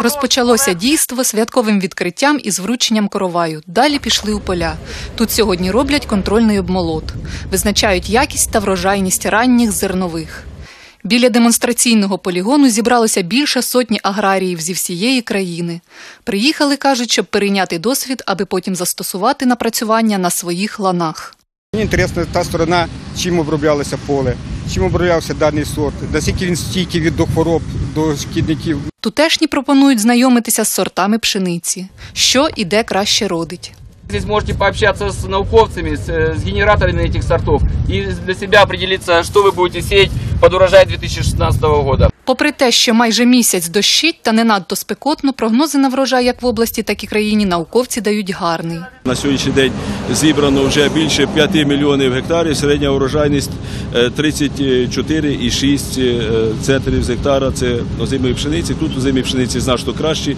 Розпочалося дійство святковим відкриттям із врученням короваю. Далі пішли у поля. Тут сьогодні роблять контрольний обмолот, визначають якість та врожайність ранніх зернових. Біля демонстраційного полігону зібралося більше сотні аграріїв зі всієї країни. Приїхали, кажуть, щоб перейняти досвід, аби потім застосувати напрацювання на своїх ланах. Мені інтересна та сторона, чим оброблялося поле, чим оброблявся даний сорт, наскільки він стійкий від хвороб, до шкідників. Тутешні пропонують знайомитися з сортами пшениці, що і де краще родить. Здесь можете пообщаться с науковцами, с, э, с генераторами этих сортов и для себя определиться, что вы будете сеять под урожай 2016 года. Попри те, що майже місяць дощить та не надто спекотно, прогнози на врожай як в області, так і країні науковці дають гарний. На сьогоднішній день зібрано вже більше 5 мільйонів гектарів. Середня урожайність е, 34,6 е, центрів з гектара. Це озимої пшениці. Тут озимі пшениці значно кращі.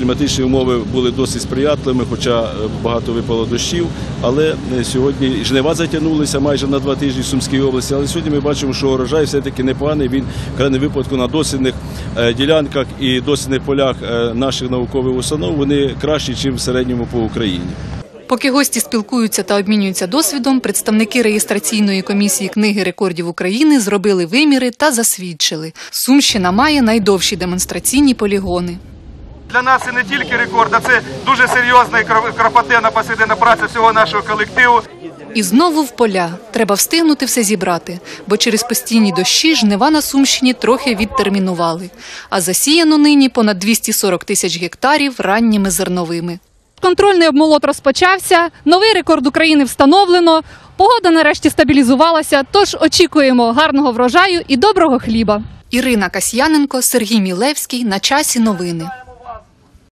Кліматичні умови були досить сприятливими, хоча е, багато випало дощів. Але е, сьогодні жнива затягнулися майже на два тижні в Сумській області. Але сьогодні ми бачимо, що урожай все-таки непоганий. Він в крайньому випадку на дослідних е, ділянках і дослідних полях наших наукових установ вони кращі, ніж в середньому по Україні. Поки гості спілкуються та обмінюються досвідом, представники реєстраційної комісії книги рекордів України зробили виміри та засвідчили. Сумщина має найдовші демонстраційні полігони. Для нас це не тільки рекорд, а це дуже серйозна і кро- кропотенна посидена праця всього нашого колективу. І знову в поля. Треба встигнути все зібрати, бо через постійні дощі жнива на Сумщині трохи відтермінували. А засіяно нині понад 240 тисяч гектарів ранніми зерновими. Контрольний обмолот розпочався. Новий рекорд України встановлено. Погода нарешті стабілізувалася. Тож очікуємо гарного врожаю і доброго хліба. Ірина Касьяненко, Сергій Мілевський. На часі новини.